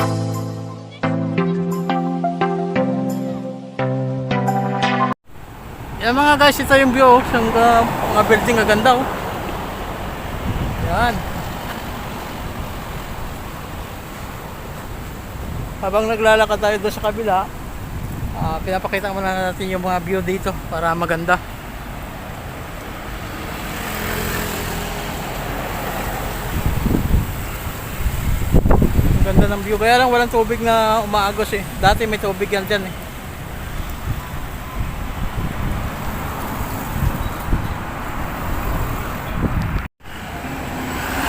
Yan mga guys, ito yung view. oh. Yung uh, mga building ang ganda oh. Yan. Habang naglalakad tayo doon sa kabila, ah, pinapakita muna natin yung mga view dito para maganda. Ganda ng view. Kaya lang walang tubig na umaagos eh. Dati may tubig yan dyan eh.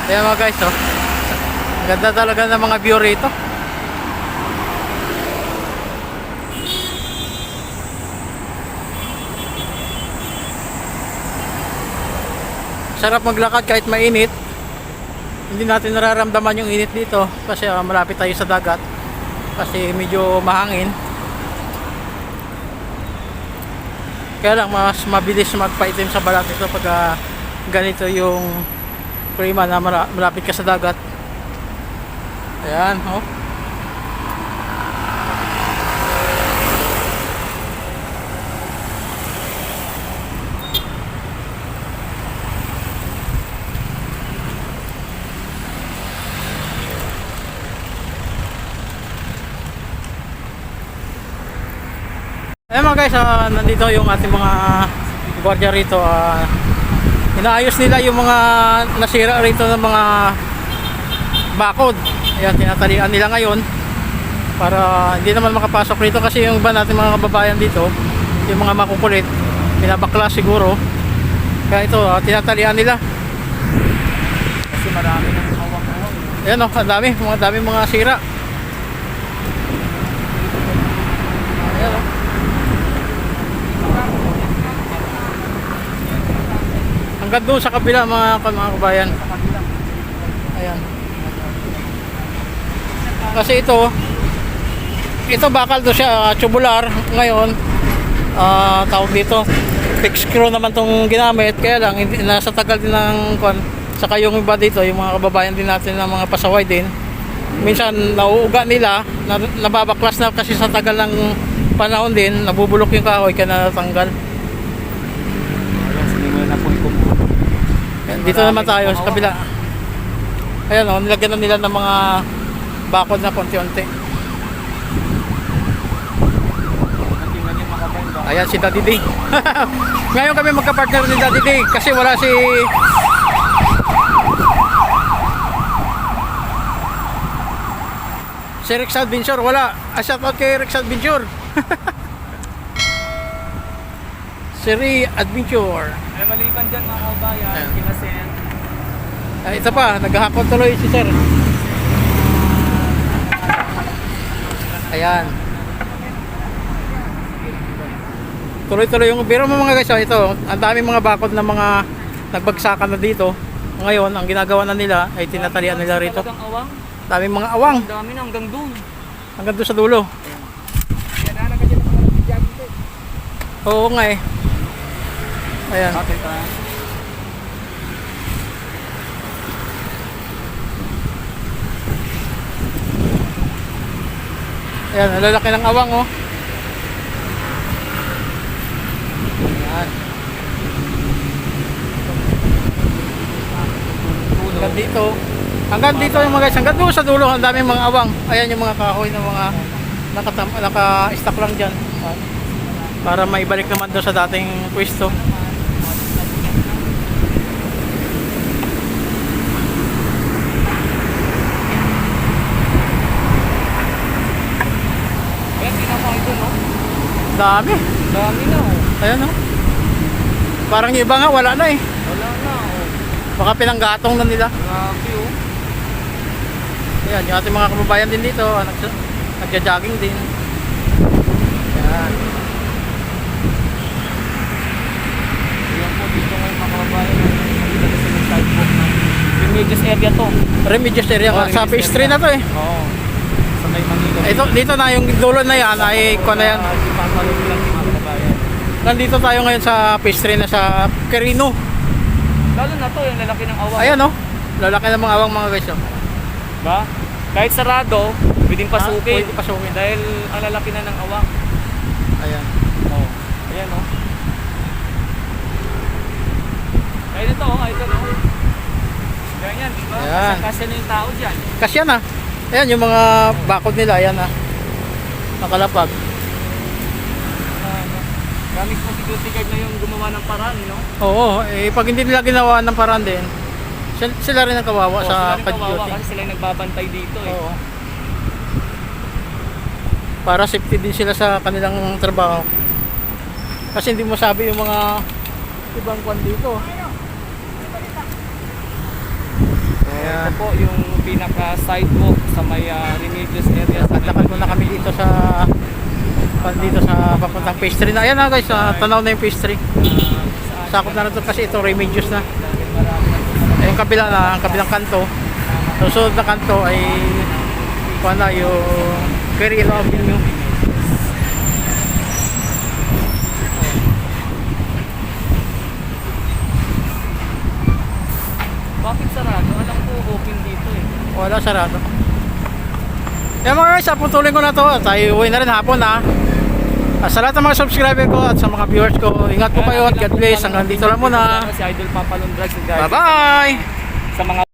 Ayan mga guys, oh. Ganda talaga ng mga view rito. Sarap maglakad kahit mainit. Hindi natin nararamdaman yung init dito kasi ah, malapit tayo sa dagat. Kasi medyo mahangin. Kaya lang mas mabilis magpaitim sa balat ito pag ah, ganito yung prima na malapit ka sa dagat. Ayan, oh. Ayan mga guys, ah, nandito yung ating mga gwardiya rito. ah, inaayos nila yung mga nasira rito ng mga bakod. Ayan, tinatalian nila ngayon para hindi naman makapasok rito kasi yung iba natin mga kababayan dito, yung mga makukulit, binabakla siguro. Kaya ito, ah, tinatalian nila. Kasi marami ng awang-awang. Ayan o, ang dami, mga dami mga sira. Ayan o. Hanggang doon sa kabila mga, mga kabayan. Ayan. Kasi ito, ito bakal to siya, ah, tubular. Ngayon, ah tawag dito, fixed screw naman tong ginamit. Kaya lang, nasa tagal din ng kwan. Saka yung iba dito, yung mga kababayan din natin ng mga pasaway din. Minsan, nauuga nila, na, nababaklas na kasi sa tagal ng panahon din, nabubulok yung kahoy kaya natanggal. Ayan, sinimula na po yung kumpulo. Ayan, Dito naman tayo sa kabila. Ayan o, nilagyan na nila ng mga bakod na konti-unti. Ayan si Daddy D. Ngayon kami magka-partner ni Daddy D kasi wala si Si Rex Adventure wala. Ah, shout out kay Rex Adventure. si Ray Adventure. Ay, maliban dyan mga kabayan, Ayan. kinasen. Ah, ito pa, naghahakot tuloy si Sir. Ayan. Tuloy-tuloy yung biro mo mga guys, oh, ito, ang daming mga bakod na mga nagbagsakan na dito. Ngayon, ang ginagawa na nila ay tinatalian nila rito. Awang. Daming mga awang Ang dami na hanggang dun. hanggang doon sa dulo. Oo nga eh. Ayan. Okay, pa. Ayan, lalaki ng awang oh. Ayan. Hanggang dito. Hanggang dito yung mga guys. Hanggang doon sa dulo. Ang daming mga awang. Ayan yung mga kahoy ng mga nakatam naka-stack lang dyan. Para maibalik naman doon sa dating pwesto. Ayan, tinapang ito, no? Dami. Dami na, oh. Ayan oh. Parang iba nga wala na eh. Wala na, oh. Baka pinanggatong na nila. Grabe, oh. Ayan, yung ating mga kababayan din dito, ah, nags nagja-jogging din. Ayan. Ayan po, dito ngayon mga kababayan. Dito sa may sidewalk na. Religious area to. Remedios area Oh, ka. Sa 3 na to eh. Oo. Sa may Manila. Ito, dito na yung dulo na yan ay ko na yan. Ah. Nandito tayo ngayon sa 3 na sa Quirino. Lalo na to, yung lalaki ng awang. Ayan oh. Lalaki ng mga awang mga guys oh. Ba? Kahit sarado, Pwedeng pasukin. pwede pasukin. Dahil ang lalaki na ng awak. Ayan. Oh. Ayan oh. Kaya ito oh, idol oh. Ganyan, di ba? Ayan. Kasi na yung tao dyan. Kasi yan ah. Ayan yung mga bakod nila. Ayan ah. Nakalapag. Gamit mo security guard na yung gumawa ng paraan, no? Oo. Eh, pag hindi nila ginawa ng paraan din, sila, sila rin ang kawawa Oh, sa sila rin kawawa pag-duty. kasi sila yung nagbabantay dito eh. Oo. Para safety din sila sa kanilang trabaho. Kasi hindi mo sabi yung mga ibang kwan dito. Ito po yung pinaka sidewalk sa may ah, religious area. sa may Lakad muna kami dito sa dito sa papuntang pastry na. Ayan na guys, ah, tanaw na yung pastry. Ah, Sakop na na to kasi ito remedios na. yung kabila na, ang kabilang kanto. Susunod na kanto ay kuha na yung Quirino Avenue. Bakit sarado? Alam ko open dito eh. Wala sarado. Yan mga guys, putuloy ko na to. Tayo uwi na rin hapon ha. Ah, Sa lahat ng mga subscriber ko at sa mga viewers ko, ingat po kayo at God bless. Hanggang dito lang muna. Si Idol Papa Lundrag. Bye-bye! Sa mga